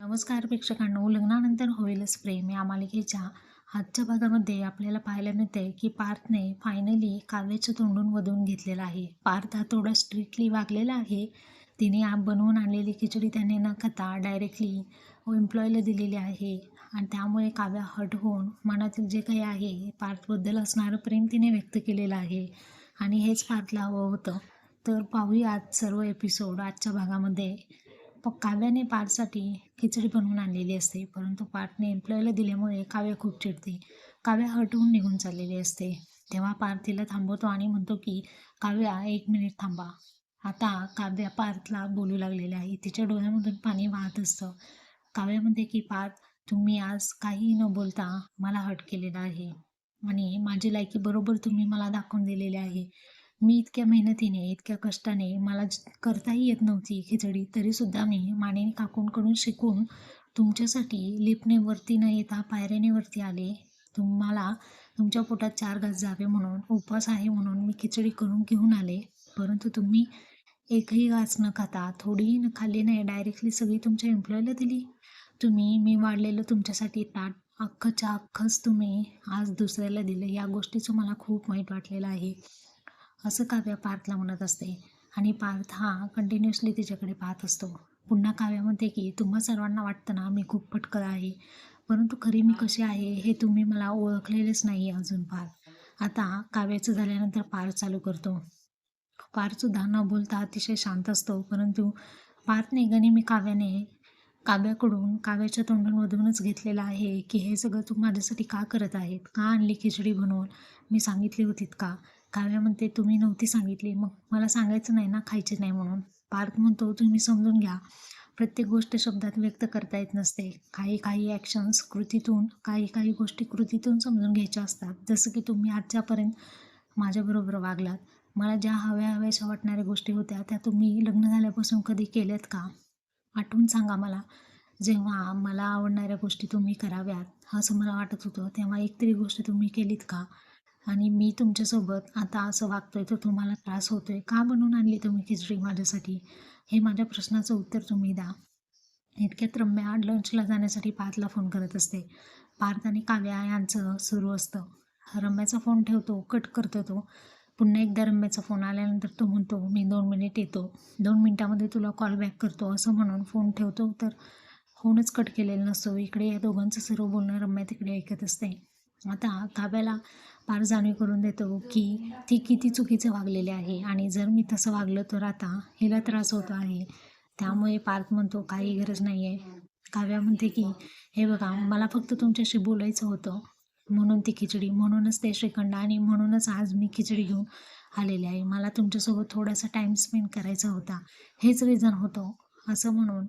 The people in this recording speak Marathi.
नमस्कार प्रेक्षकांनो. लग्नानंतर होईलच प्रेम. या मालिकेच्या आजच्या भागामध्ये आपल्याला पाहायला मिळते की पार्थने फायनली काव्याच्या तोंडून वधून घेतलेला आहे. पार्थ हा थोडा स्ट्रिक्टली वागलेला आहे. तिने आप बनवून आणलेली खिचडी त्याने न खाता डायरेक्टली एम्प्लॉयला दिलेली आहे. आणि त्यामुळे काव्या हट होऊन मनातील जे काही आहे पार्थबद्दल असणारं प्रेम तिने व्यक्त केलेलं आहे. आणि हेच पार्थला हवं होतं. तर पाहूया आज सर्व एपिसोड आजच्या भागामध्ये. प काव्याने पाठसाठी खिचडी बनवून आणलेली असते परंतु पाठने एम्प्लॉयला दिल्यामुळे काव्य खूप चिडते. काव्या हटवून निघून चाललेली असते. तेव्हा पार्थीला तिला थांबवतो आणि म्हणतो की काव्या एक मिनिट थांबा. आता काव्या पार्थला बोलू लागलेली आहे. तिच्या डोळ्यामधून पाणी वाहत असतं. काव्या म्हणते की पार्थ तुम्ही आज काही न बोलता मला हट केलेला आहे आणि माझी लायकी बरोबर तुम्ही मला दाखवून दिलेली आहे. मी इतक्या मेहनतीने इतक्या कष्टाने मला करताही येत नव्हती खिचडी. तरीसुद्धा मी मानेने काकूंकडून शिकून तुमच्यासाठी लिफ्टने वरती न येता पायऱ्याने वरती आले. तुम्हाला तुमच्या पोटात चार घास जावे म्हणून उपवास आहे म्हणून मी खिचडी करून घेऊन आले. परंतु तुम्ही एकही घास न खाता थोडीही न खाल्ली नाही डायरेक्टली सगळी तुमच्या एम्प्लॉईला दिली. तुम्ही मी वाढलेलं तुमच्यासाठी ताट अख्खच्या अख्खंच तुम्ही आज दुसऱ्याला दिलं. या गोष्टीचं मला खूप वाईट वाटलेलं आहे. असं काव्या पार्थला म्हणत असते. आणि पार्थ हा कंटिन्युअसली तिच्याकडे पाहत असतो. पुन्हा काव्यामध्ये म्हणते की तुम्हा सर्वांना वाटतं ना मी खूप पटकळ आहे. परंतु खरी मी कशी आहे हे तुम्ही मला ओळखलेलेच नाही आहे अजून पार्थ. आता काव्याचं झाल्यानंतर पार्थ चालू करतो. पार्थसुद्धा न बोलता अतिशय शांत असतो. परंतु पार्थने गनिमी काव्याने काव्याकडून काव्याच्या तोंडांमधूनच घेतलेलं आहे की हे सगळं तू माझ्यासाठी का करत आहेत का आणली खिचडी बनवून? मी सांगितली होतीत का? काव्या म्हणते तुम्ही नव्हती सांगितली. मग मला सांगायचं नाही ना खायचे नाही म्हणून. पार्थ म्हणतो तुम्ही समजून घ्या. प्रत्येक गोष्ट शब्दात व्यक्त करता येत नसते. काही काही ॲक्शन्स कृतीतून काही काही गोष्टी कृतीतून समजून घ्यायच्या असतात. जसं की तुम्ही आजच्यापर्यंत माझ्याबरोबर वागलात. मला ज्या हव्या हव्याशा वाटणाऱ्या गोष्टी होत्या त्या तुम्ही लग्न झाल्यापासून कधी केल्यात का? आठवून सांगा मला. जेव्हा मला आवडणाऱ्या गोष्टी तुम्ही कराव्यात असं मला वाटत होतं. तेव्हा एक तरी गोष्ट तुम्ही केलीत का? आणि मी तुमच्यासोबत आता असं वागतोय तर तुम्हाला त्रास होतोय. का बनवून आणली तुम्ही खिचडी माझ्यासाठी? हे माझ्या प्रश्नाचं उत्तर तुम्ही द्या. इतक्यात रम्या लंचला जाण्यासाठी पार्थला फोन करत असते. पार्थ आणि काव्या यांचं सुरू असतं. रम्याचा फोन ठेवतो कट करतो तो. पुन्हा एकदा रम्याचा फोन आल्यानंतर तो म्हणतो मी दोन मिनिट येतो. दोन मिनटामध्ये तुला कॉल बॅक करतो. असं म्हणून फोन ठेवतो तर फोनच कट केलेला नसतो. इकडे या दोघांचं सर्व बोलणं रम्या तिकडे ऐकत असते. आता काव्याला पार जाणीव करून देतो की ती किती चुकीचं वागलेली आहे. आणि जर मी तसं वागलं तर आता हिला त्रास होतो आहे. त्यामुळे पार्थ म्हणतो काही गरज नाही आहे काव्या म्हणते की हे बघा मला फक्त तुमच्याशी बोलायचं होतं. म्हणून ती खिचडी म्हणूनच ते श्रीखंड आणि म्हणूनच आज मी खिचडी घेऊन आलेली आहे. मला तुमच्यासोबत थोडासा टाईम स्पेंड करायचा होता. हेच रिझन होतं असं म्हणून